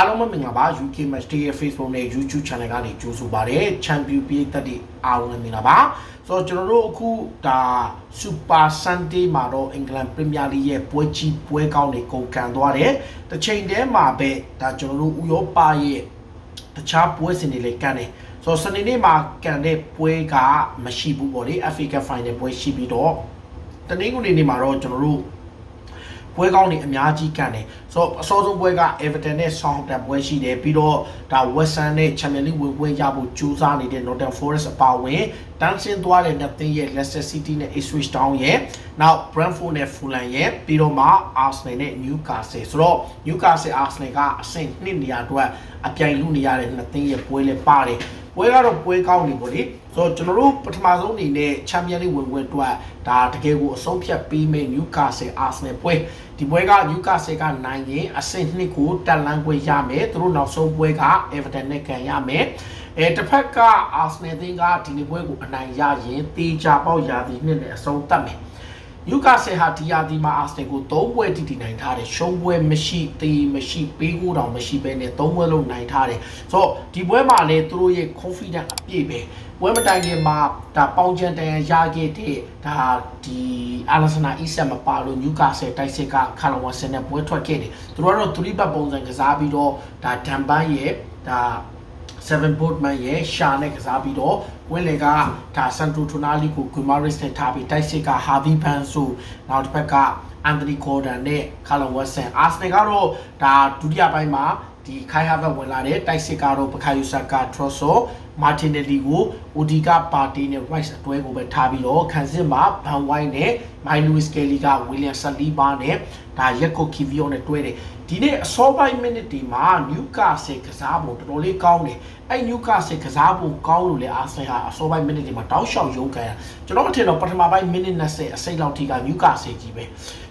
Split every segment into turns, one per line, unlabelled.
အားလုံးပဲမင်္ဂလာပါ UK Match Day ရဲ့ Facebook နဲ့ YouTube Channel ကနေကြိုဆိုပါရစေ Champion ပြည်သက်တွေအားလုံးလည်းမင်္ဂလာပါဆိုတော့ကျွန်တော်တို့အခုဒါ Super Sunday မှာတော့ England Premier League ရဲ့ပွဲကြီးပွဲကောင်းတွေကုန်ကန်သွားတယ်တစ်ချိန်တည်းမှာပဲဒါကျွန်တော်တို့ဥရောပရဲ့တခြားပွဲစဉ်တွေလည်းကန်တယ်ဆိုတော့စနေနေ့မှာကန်တဲ့ပွဲကမရှိဘူးပေါ့လေ FA Cup Final ပွဲရှိပြီးတော့တနင်္ဂနွေနေ့မှာတော့ကျွန်တော်တို့ ပွဲကောင်းတွေအများကြီးကန်တယ်ဆိုတော့အစောဆုံးပွဲက Everton နဲ့ Southampton ပွဲရှိတယ်ပြီးတော့ဒါ West Ham နဲ့ Champions League ဝင်ပွဲရဖို့ကြိုးစားနေတဲ့ Nottingham Forest အပါအဝင်တန်းဆင်းသွားတဲ့နှစ်သင်းရဲ့ Leicester City နဲ့ Ipswich Town ရဲ့နောက် Brentford နဲ့ Fulham ရဲ့ပြီးတော့မှ Arsenal နဲ့ Newcastle ဆိုတော့ Newcastle Arsenal ကအဆင့်2နေရာအတွက်အပြိုင်လူနေရတဲ့နှစ်သင်းရဲ့ပွဲလည်းပါတယ် ပွဲကတော့ပွဲကောင်းနေပေါ့လေဆိုတော့ကျွန်တော်တို့ပထမဆုံးအနေနဲ့ Champions League ဝင်ပွဲအတွက်ဒါတကယ်ကိုအဆုံးဖြတ်ပေးမယ့် Newcastle Arsenal ပွဲဒီပွဲက Newcastle ကနိုင်ရင်အဆင့်2ကိုတက်လန်းခွင့်ရမယ်သူတို့နောက်ဆုံးပွဲက Everton နဲ့ကန်ရမယ်အဲတစ်ဖက်က Arsenal သင်းကဒီနေ့ပွဲကိုအနိုင်ရရင်တေချာပေါက်ရာသီနှစ်နဲ့အဆုံးသတ်မယ် ယူကာဆယ်ဟာဒီယာဒီမှာအာဆနယ်ကို၃ပွဲတိတိနိုင်ထားတယ်ရှုံးပွဲမရှိတေးမရှိပေးကိုတောင်မရှိဘဲနဲ့၃ပွဲလုံးနိုင်ထားတယ်ဆိုတော့ဒီပွဲမှာလည်းသူတို့ရဲ့ confidence အပြည့်ပဲပွဲမတိုင်ခင်မှာဒါပေါင်ချန်တန်ရခဲ့တဲ့ဒါဒီအာလဆနာအီဆက်မပါလို့နျူကာဆယ်တိုက်စစ်ကခါလောင်ဝါဆန်နဲ့ပွဲထွက်ခဲ့တယ်သူတို့ကတော့3ဘတ်ပုံစံကစားပြီးတော့ဒါဒမ်ပန်းရဲ့ဒါ7 boardman ရဲ့ရှာနဲ့ကစားပြီးတော့ ဝင်းလေကဒါစန်တိုတိုနာလီကိုဂူမာရစ်နဲ့ထားပြီးတိုက်စစ်ကဟာဗီဘန်ဆိုနောက်တစ်ဖက်က အန်တိုနီဂေါ်ဒန်နဲ့ကာလန်ဝက်ဆန်အာစနယ်ကတော့ဒါဒုတိယပိုင်းမှာဒီခိုင်ဟာဘတ်ဝင်လာတဲ့တိုက်စစ်ကတော့ပခါယူဆာကာထရော့ဆို မာတင်နယ်လီကိုအိုဒီကာပါတီနဲ့ rice အတွဲကိုပဲထားပြီးတော့ခန်းစစ်မှာဘန်ဝိုင်းနဲ့မိုင်လူးစ်ကယ်လီကဝီလျံဆလီဘာနဲ့ဒါရက်ကိုကီဗီယိုနဲ့တွဲတယ်ဒီနေ့အစောပိုင်းမိနစ်ဒီမှာနျူကာဆယ်ကစားပုံတော်တော်လေးကောင်းတယ်အဲ့နျူကာဆယ်ကစားပုံကောင်းလို့လေအာဆင်ဟာအစောပိုင်းမိနစ်ဒီမှာတောက်လျှောက်ရုံးခံရကျွန်တော်အထင်တော့ပထမပိုင်းမိနစ်20အစိတ်လောက်ထိကနျူကာဆယ်ကြီးပဲ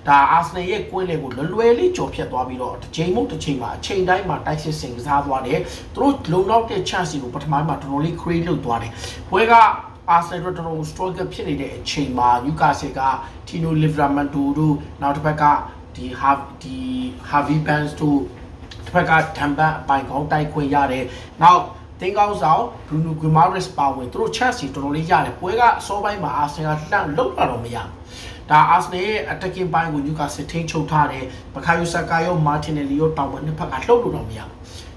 ဒါအာဆင်ရဲ့ကွင်းလေကိုလွယ်လွယ်လေးကြော်ဖြတ်သွားပြီးတော့တစ်ချိန်မဟုတ်တစ်ချိန်မှာအချိန်တိုင်းမှာတိုက်စစ်စင်ကစားသွားတယ်သူတို့လုံလောက်တဲ့ chance ကိုပထမပိုင်းမှာတော်တော်လေး create လုပ်သွားတယ်ပွဲကအာဆင်တော်တော် struggle ဖြစ်နေတဲ့အချိန်မှာနျူကာဆယ်ကတီနိုလီဗရာမန်တိုတို့နောက်တစ်ဖက်ကဒီဟာဒီဟာဗီဘန်စ်တို့တစ်ဖက်ကဒမ်ဘန်အပိုင်ကောင်းတိုက်ခွင့်ရတယ်နောက်တင်းကောင်းဆောင်ဘရူနိုဂူမာရစ်ပါဝင်သူတို့ chance တော်တော်လေးရတယ်ပွဲကအစောပိုင်းမှာအာဆင်ကလှမ်းလောက်တာတော့မရဘူးဒါအာဆနယ်ရဲ့ attacking ပိုင်းကိုနျူကာဆယ်ထိန်းချုပ်ထားတယ်ဘခါယိုဆာကာရောမာတင်နယ်လီရောတောင်ပိုင်းနှစ်ဖက်ကလှုပ်လို့တော့မရဘူး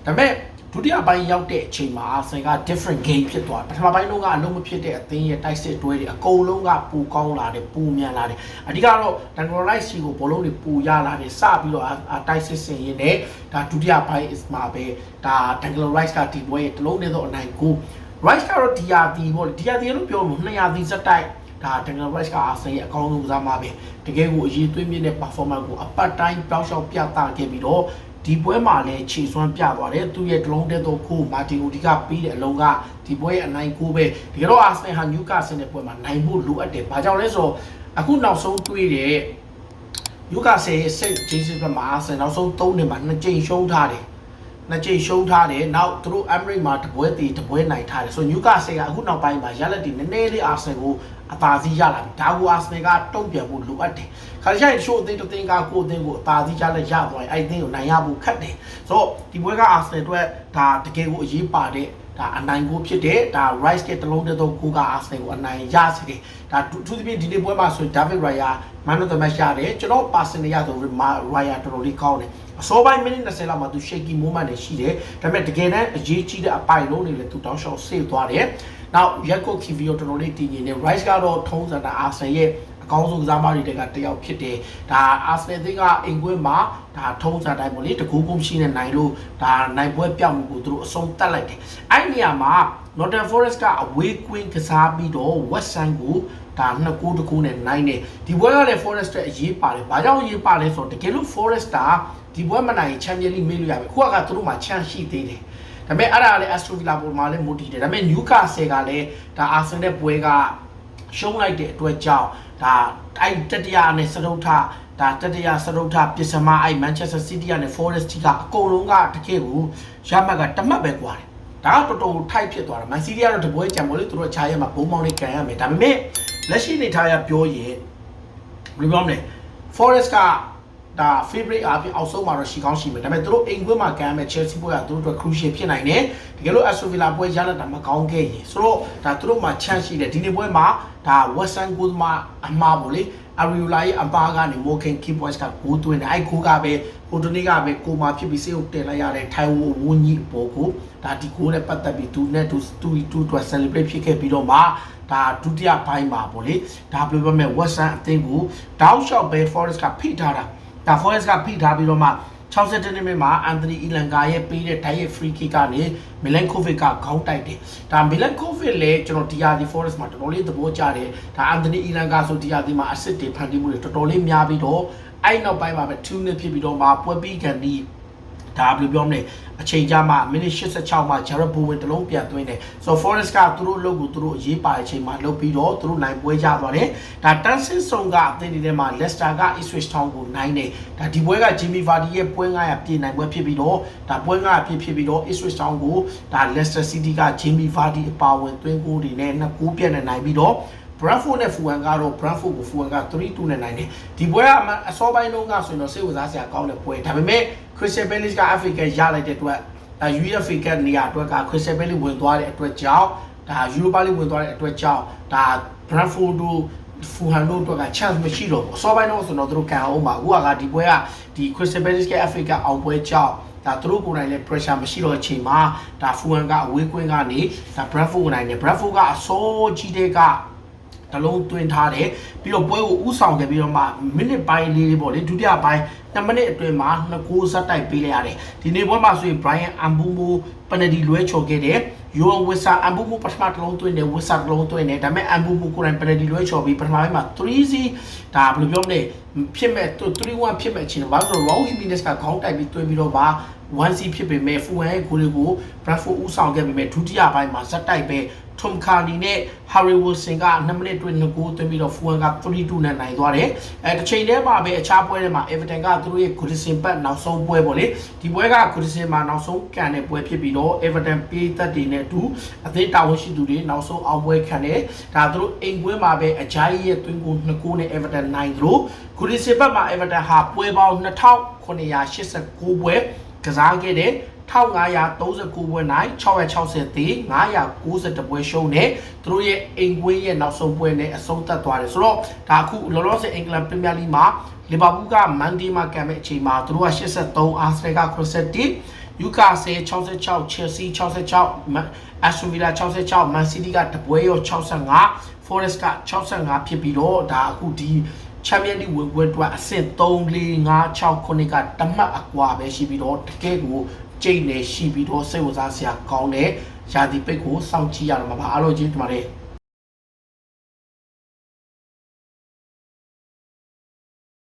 ဒါပေမဲ့ ဒုတိယပိုင်းရောက်တဲ့အချိန်မှာအာဆင်က different game ဖြစ်သွားတယ်ပထမပိုင်းလုံးကအလုံးမဖြစ်တဲ့အသင်းရဲ့တိုက်စစ်တွဲတွေအကုန်လုံးကပူကောင်းလာတယ်ပူမြန်လာတယ်အဓိကတော့ Dangolite စီကိုဘောလုံးတွေပူရလာတယ်စပြီးတော့တိုက်စစ်စင်ရင်းနဲ့ဒါဒုတိယပိုင်း is မှာပဲဒါ Dangolite ကဒီပွဲရဲ့တလုံးနဲ့တော့အနိုင်ကို Rice ကတော့ DRT ပေါ့ DRT လို့ပြောလို့200ဒီစက်တိုက်ဒါ Daniel Rice ကအာဆင်ရဲ့အကောင်းဆုံးကစားမှာပဲတကယ်ကိုအရေးသွေးမြင့်တဲ့ performance ကိုအပတ်တိုင်းပျောက်လျှောက်ပြသခဲ့ပြီးတော့ ဒီပွဲမှာလည်းခြေစွမ်းပြသွားတယ်သူရဲ့ဒလုံးတဲ့တော့ခိုးမာတင်အိုဒီကပြီးတဲ့အလုံးကဒီပွဲရဲ့အနိုင်ကိုပဲတကယ်တော့အာဆင်ဟာနျူကာဆယ်တဲ့ပွဲမှာနိုင်ဖို့လိုအပ်တယ်ဘာကြောင့်လဲဆိုတော့အခုနောက်ဆုံးတွေးတဲ့နျူကာဆယ်ရဲ့စိတ်ဂျေးစစ်ဘက်မှာအာဆင်နောက်ဆုံး3နှစ်မှာ2ကြိမ်ရှုံးထားတယ် နှစ်ကြိမ်ရှုံးထားတယ်နောက်သူတို့ Emirates မှာတပွဲတည်တပွဲနိုင်ထားတယ်ဆိုတော့နျူကာဆယ်ကအခုနောက်ပိုင်းမှာရလက်တီနည်းနည်းလေးအာဆင်ကိုအသာစီးရလာပြီဒါကိုအာဆင်ကတုံ့ပြန်ဖို့လိုအပ်တယ်ခါကြိုင်ရှိုးအသင်းတစ်သင်းကကိုယ်အသင်းကိုအသာစီးရလက်ရသွားရင်အဲ့ဒီအသင်းကိုနိုင်ရဖို့ခက်တယ်ဆိုတော့ဒီပွဲကအာဆင်အတွက်ဒါတကယ်ကိုအရေးပါတဲ့ ဒါအနိုင်ကိုဖြစ်တဲ့ဒါ rice တဲ့တလုံးတဲ့တော့ကိုကအာဆင်ကိုအနိုင်ရစေတယ်ဒါသူသဖြင့်ဒီနေ့ပွဲမှာဆို David Raya man of the match ရတယ်ကျွန်တော် personally ရဆို Raya တော်တော်လေးကောင်းတယ်အစောပိုင်းမိနစ်20လောက်မှာသူ shaky moment တွေရှိတယ်ဒါပေမဲ့တကယ်တမ်းအရေးကြီးတဲ့အပိုင်လုံးတွေလည်းသူတောင်းလျှောက် save သွားတယ်နောက်ရက်ကို Kivio တော်တော်လေးတည်ငြိမ်နေ rice ကတော့ထုံးစံတာအာဆင်ရဲ့အ ကောင်းဆုံးကစားမတွေကတယောက်ဖြစ်တယ်ဒါအာဆနယ်သင်းကအင်ကွင်းမှာဒါထုံးစံတိုင်းပေါ့လေတကူကုန်းရှိနေနိုင်လို့ဒါနိုင်ပွဲပြောင်းမှုကိုသူတို့အဆုံးတတ်လိုက်တယ်အဲ့ဒီနေရာမှာ Northern Forest ကအဝေးကွင်းကစားပြီးတော့ West Ham ကိုဒါနှစ်ကူတစ်ကူနဲ့နိုင်တယ်ဒီပွဲကလည်း Forest ရဲ့အရေးပါတယ်ဘာကြောင့်အရေးပါလဲဆိုတော့တကယ်လို့ Forest ကဒီပွဲမနိုင် Champions League မေးလို့ရပြီခုကသူတို့မှာ chance ရှိသေးတယ်ဒါပေမဲ့အဲ့ဒါလည်း Aston Villa ပေါ်မှာလည်းမူတည်တယ်ဒါပေမဲ့ Newcastle ကလည်းဒါ Arsenal ရဲ့ပွဲက ရှုံးလိုက်တဲ့အတွက်ကြောင့်ဒါအဲ့တတိယနဲ့စတုထဒါတတိယစတုထပစ္စမအဲ့ Manchester City နဲ့ Forest ကအကုန်လုံးကတကယ်ကိုရမှတ်ကတမတ်ပဲကွာတယ်ဒါကတော်တော်ထိုက်ဖြစ်သွားတာ Man City ကတော့တပွဲကြံပေါ်လေသူတို့ခြားရမှာဘုံမောင်းလေးကန်ရမယ်ဒါပေမဲ့လက်ရှိနေထားရပြောရင်ဘယ်လိုပြောမလဲ Forest က ဒါ favorite အပြင်အောက်ဆုံးမှာတော့ရှိကောင်းရှိမယ်ဒါပေမဲ့သူတို့အိမ်ကွင်းမှာကန်မဲ့ Chelsea ပွဲကသူတို့အတွက် crucial ဖြစ်နိုင်တယ်တကယ်လို့ Aston Villa ပွဲရလာတာမကောင်းခဲ့ရင်ဆိုတော့ဒါသူတို့မှာ chance ရှိတယ်ဒီနေ့ပွဲမှာဒါ West Ham ကိုမှအမှားပေါ့လေ Ariola ရဲ့အပါကနေ Morgan Key Boys ကဂိုးသွင်းတယ်အဲ့ဂိုးကပဲဟိုတနေ့ကပဲကိုမာဖြစ်ပြီးစေုပ်တင်လိုက်ရတဲ့ Taiwo ဝင်းကြီးပေါ်ကိုဒါဒီဂိုးနဲ့ပတ်သက်ပြီးသူနဲ့သူသူသူအတွက် celebrate ဖြစ်ခဲ့ပြီးတော့မှဒါဒုတိယပိုင်းမှာပေါ့လေဒါပြောပြမဲ့ West Ham အသင်းကိုတောက်လျှောက်ပဲ Forest ကဖိထားတာ ဒါ Forest ကဖိထားပြီးတော့မှ60မိနစ်မှာအန်တိုနီအီလန်ကာရဲ့ပေးတဲ့တိုက်ရဲ့ free kick ကနေမီလန်ကိုဗစ်ကခေါင်းတိုက်တယ်။ဒါမီလန်ကိုဗစ်လည်းကျွန်တော်ဒီယာဒီ Forest မှာတော်တော်လေးသဘောကျတယ်။ဒါအန်တိုနီအီလန်ကာဆိုဒီယာဒီမှာ assist တွေဖန်တီးမှုတွေတော်တော်လေးများပြီးတော့အဲ့နောက်ပိုင်းမှာပဲ2နှစ်ဖြစ်ပြီးတော့မှပွဲပြီးကန်ဒီဒါဘယ်လိုပြောမလဲ အချိန်ကြာမှမိနစ်86မှာ Jared Bowen တလုံးပြန်သွင်းတယ်ဆိုတော့ Forest ကသူတို့အလုပ်ကိုသူတို့ရေးပါတဲ့အချိန်မှာလုပ်ပြီးတော့သူတို့နိုင်ပွဲရသွားတယ်ဒါ Tansin Song ကအသင်းတွေထဲမှာ Leicester က Ipswich Town ကိုနိုင်တယ်ဒါဒီပွဲက Jimmy Vardy ရဲ့ပွဲ900ပြည့်နိုင်ပွဲဖြစ်ပြီးတော့ဒါပွဲ900ပြည့်ဖြစ်ပြီးတော့ Ipswich Town ကိုဒါ Leicester City က Jimmy Vardy အပါဝင်သွင်းဂိုးတွေနဲ့နှစ်ဂိုးပြတ်နေနိုင်ပြီးတော့ Brentford နဲ့ Fulham ကတော့ Brentford ကို Fulham က3-2နဲ့နိုင်တယ်ဒီပွဲကအစောပိုင်းတုန်းကဆိုရင်တော့စိတ်ဝင်စားစရာကောင်းတဲ့ပွဲဒါပေမဲ့ Crystal Palace က FA ကရလိုက်တဲ့အတွက်ဒါ UEFA ကနေရာအတွက်က Crystal Palace ဝင်သွားတဲ့အတွက်ကြောင့်ဒါ Europa League ဝင်သွားတဲ့အတွက်ကြောင့်ဒါ Brentford တို့ဖူဟန်တို့အတွက်က chance မရှိတော့ဘူးအစောပိုင်းတော့ဆိုတော့သူတို့ကန်အောင်ပါအခုကဒီပွဲကဒီ Crystal Palace က FA ကအောင်ပွဲကြောင့်ဒါသူတို့ကိုယ်တိုင်လည်း pressure မရှိတော့အချိန်မှာဒါဖူဟန်ကအဝေးကွင်းကနေဒါ Brentford ကိုနိုင်တယ် Brentford ကအစောကြီးတဲ့က တလုံးသွင်းထားတယ်ပြီးတော့ပွဲကိုဥဆောင်ခဲ့ပြီးတော့မှမိနစ်ပိုင်းလေးပေါ့လေဒုတိယပိုင်း2မိနစ်အတွင်းမှာ2ဂိုးဆက်တိုက်ပေးလိုက်ရတယ်ဒီနေ့ပွဲမှာဆိုရင် Brian Ambumo ပနဒီလွဲချော်ခဲ့တယ်ယိုဝစ်ဆာ Ambumo ပထမတစ်လုံးသွင်းတယ်ဝစ်ဆာတစ်လုံးသွင်းတယ်ဒါပေမဲ့ Ambumo ကိုယ်တိုင်ပနဒီလွဲချော်ပြီးပထမပိုင်းမှာ3-0ဒါဘယ်လိုပြောမလဲဖြစ်မဲ့3-1ဖြစ်မဲ့အချိန်တော့ဘာလို့ Raul Jimenez ကခေါင်းတိုက်ပြီးသွင်းပြီးတော့ပါ 1C ဖြစ်ပေမဲ့ Fulham ရဲ့ဂိုးတွေကို Bradford ဦးဆောင်ခဲ့ပေမဲ့ဒုတိယပိုင်းမှာဇက်တိုက်ပဲ Tom Carney နဲ့ Harry Wilson က2မိနစ်တွင်2ဂိုးသွင်းပြီးတော့ Fulham က3-2နဲ့နိုင်သွားတယ်။အဲတစ်ချိန်တည်းမှာပဲအခြားပွဲတွေမှာ Everton ကသူတို့ရဲ့ Goodison ဘက်နောက်ဆုံးပွဲပေါ့လေ။ဒီပွဲက Goodison မှာနောက်ဆုံးကန်တဲ့ပွဲဖြစ်ပြီးတော့ Everton ပေးသက်တွေနဲ့အတူအသင်းတာဝန်ရှိသူတွေနောက်ဆုံးအောင်ပွဲခံတယ်။ဒါသူတို့အိမ်ကွင်းမှာပဲအကြိုင်းရဲ့သွင်းကို2ဂိုးနဲ့ Everton နိုင်သလို Goodison ဘက်မှာ Everton ဟာပွဲပေါင်း2989ပွဲကစားခဲ့တယ်1539ပွဲနိုင်660သေး990ပွဲရှုံးနဲ့သူတို့ရဲ့အိမ်ကွင်းရဲ့နောက်ဆုံးပွဲနဲ့အဆုံးသတ်သွားတယ်ဆိုတော့ဒါအခုလောလောဆယ်အင်္ဂလန်ပရီးမီယာလိမှာလီဗာပူးကမန်ဒီမှာကံမဲ့အချိန်မှာသူတို့က83အာဆနယ်က87ယူကာဆယ်66ချယ်ဆီ66အက်စတိုဗီလာ66မန်စီးတီးကတပွဲရော65ဖော်ရက်စ်က65ဖြစ်ပြီးတော့ဒါအခုဒီ ချန်ပီယံလိဝင်ပွဲအတွက်အဆင့်3 4 5 6ခုနှစ်ကတမတ်အကွာပဲရှိပြီးတော့တကယ်ကိုကျိတ်နေရှိပြီးတော့စိတ်ဝင်စားစရာကောင်းတဲ့ရာသီပိတ်ကိုစောင့်ကြည့်ရတော့မှာပါအားလုံးကျေးဇူးတင်ပါတယ်